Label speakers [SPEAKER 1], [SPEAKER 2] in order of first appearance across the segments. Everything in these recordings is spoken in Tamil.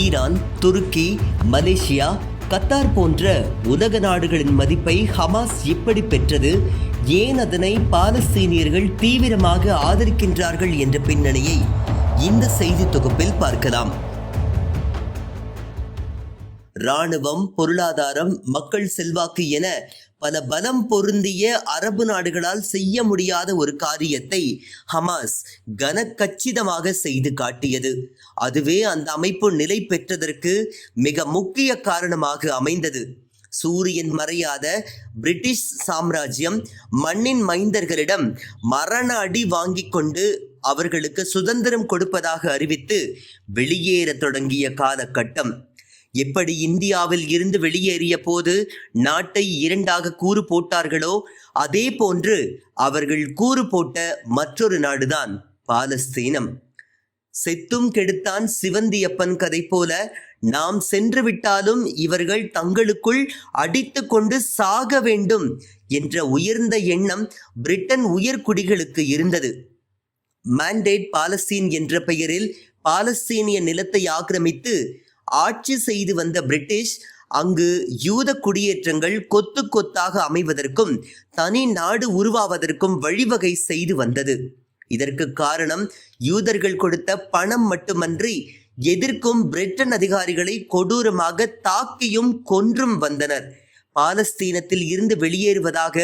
[SPEAKER 1] ஈரான் துருக்கி மலேசியா கத்தார் போன்ற உலக நாடுகளின் மதிப்பை ஹமாஸ் எப்படி பெற்றது ஏன் அதனை பாலஸ்தீனியர்கள் தீவிரமாக ஆதரிக்கின்றார்கள் என்ற பின்னணியை இந்த செய்தி தொகுப்பில் பார்க்கலாம். இராணுவம் பொருளாதாரம் மக்கள் செல்வாக்கு என பல பலம் பொருந்திய அரபு நாடுகளால் செய்ய முடியாத ஒரு காரியத்தை ஹமாஸ் கனக்கச்சிதமாக செய்து காட்டியது. அதுவே அந்த அமைப்பு நிலை பெற்றதற்கு மிக முக்கிய காரணமாக அமைந்தது. சூரியன் மறையாத பிரிட்டிஷ் சாம்ராஜ்யம் மண்ணின் மைந்தர்களிடம் மரண அடி வாங்கி கொண்டு அவர்களுக்கு சுதந்திரம் கொடுப்பதாக அறிவித்து வெளியேறத் தொடங்கிய காலகட்டம். எப்படி இந்தியாவில் இருந்து வெளியேறிய போது நாட்டை இரண்டாக கூறு போட்டார்களோ அதே போன்று அவர்கள் கூறு போட்ட மற்றொரு நாடுதான் பாலஸ்தீனம். செத்தும் கெடுத்தான் சிவந்தியப்பன் கதை போல நாம் சென்று விட்டாலும் இவர்கள் தங்களுக்குள் அடித்து கொண்டு சாக வேண்டும் என்ற உயர்ந்த எண்ணம் பிரிட்டன் உயர்குடிகளுக்கு இருந்தது. மாண்டேட் பாலஸ்தீன் என்ற பெயரில் பாலஸ்தீனிய நிலத்தை ஆக்கிரமித்து ஆட்சி செய்து வந்த பிரிட்டிஷ் அங்கு யூத குடியேற்றங்கள் கொத்து கொத்தாக அமைவதற்கும் தனி நாடு உருவாவதற்கும் வழிவகை செய்து வந்தது. இதற்கு காரணம் யூதர்கள் கொடுத்த பணம் மட்டுமன்றி எதிர்க்கும் பிரிட்டன் அதிகாரிகளை கொடூரமாக தாக்கியும் கொன்றும் வந்தனர். பாலஸ்தீனத்தில் இருந்து வெளியேறுவதாக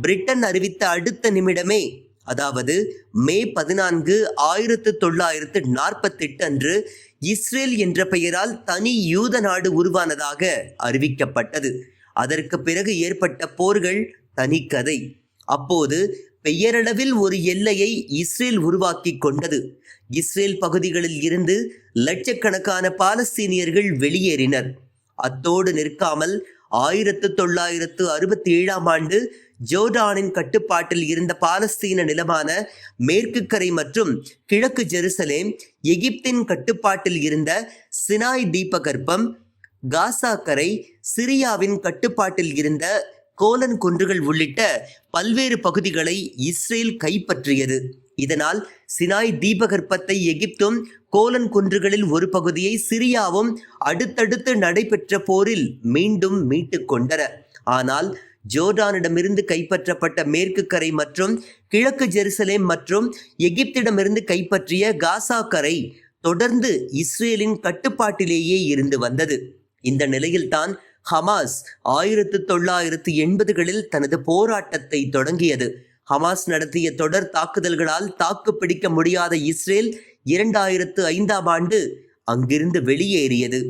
[SPEAKER 1] பிரிட்டன் அறிவித்த அடுத்த நிமிடமே அதாவது மே பதினான்கு ஆயிரத்து தொள்ளாயிரத்து நாற்பத்தெட்டு அன்று இஸ்ரேல் என்ற பெயரால் தனி யூத நாடு உருவானதாக அறிவிக்கப்பட்டது. அதற்கு பிறகு ஏற்பட்ட போர்கள் தனி கதை. அப்போது பெயரளவில் ஒரு எல்லையை இஸ்ரேல் உருவாக்கி கொண்டது. இஸ்ரேல் பகுதிகளில் இருந்து லட்சக்கணக்கான பாலஸ்தீனியர்கள் வெளியேறினர். அத்தோடு நிற்காமல் ஆயிரத்து தொள்ளாயிரத்து அறுபத்தி ஏழாம் ஆண்டு ஜோர்டானின் கட்டுப்பாட்டில் இருந்த பாலஸ்தீன நிலமான மேற்கு கரை மற்றும் கிழக்கு ஜெருசலேம் எகிப்தின் கட்டுப்பாட்டில் இருந்த சினாய் தீபகற்பம் காசா கரை சிரியாவின் கட்டுப்பாட்டில் இருந்த கோலன் குன்றுகள் உள்ளிட்ட பல்வேறு பகுதிகளை இஸ்ரேல் கைப்பற்றியது. இதனால் சினாய் தீபகற்பத்தை எகிப்தும் கோலன் குன்றுகளில் ஒரு பகுதியை சிரியாவும் அடுத்தடுத்து நடைபெற்ற போரில் மீண்டும் மீட்டு கொண்டன. ஆனால் ஜோர்டானிடமிருந்து கைப்பற்றப்பட்ட மேற்கு கரை மற்றும் கிழக்கு ஜெருசலேம் மற்றும் எகிப்திடமிருந்து கைப்பற்றிய காசா கரை தொடர்ந்து இஸ்ரேலின் கட்டுப்பாட்டிலேயே இருந்து வந்தது. இந்த நிலையில்தான் ஹமாஸ் ஆயிரத்து தொள்ளாயிரத்து எண்பதுகளில் தனது போராட்டத்தை தொடங்கியது. ஹமாஸ் நடத்திய தொடர் தாக்குதல்களால் தாக்கு பிடிக்க முடியாத இஸ்ரேல் இரண்டாயிரத்து ஐந்தாம் ஆண்டு அங்கிருந்து வெளியேறியது.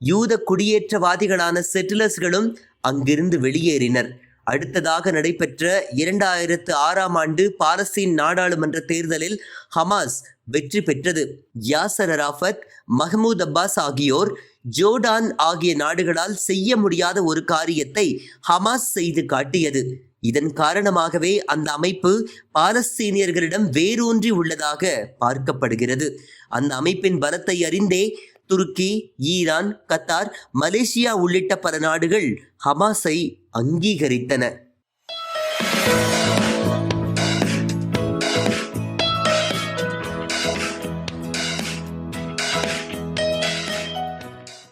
[SPEAKER 1] யூத குடியேற்றவாதிகளான செட்டிலர்ஸ்களும் அங்கிருந்து வெளியேறினர். அடுத்ததாக நடைபெற்ற இரண்டாயிரத்து ஆறாம் ஆண்டு பாலஸ்தீன் நாடாளுமன்ற தேர்தலில் ஹமாஸ் வெற்றி பெற்றது. யாசர் அராஃபத் மஹமூத் அப்பாஸ் ஆகியோர் ஜோர்டான் ஆகிய நாடுகளால் செய்ய முடியாத ஒரு காரியத்தை ஹமாஸ் செய்து காட்டியது. இதன் காரணமாகவே அந்த அமைப்பு பாலஸ்தீனியர்களிடம் வேரூன்றி உள்ளதாக பார்க்கப்படுகிறது. அந்த அமைப்பின் பலத்தை அறிந்தே துருக்கி ஈரான் கத்தார் மலேசியா உள்ளிட்ட பல நாடுகள் ஹமாஸை அங்கீகரித்தன.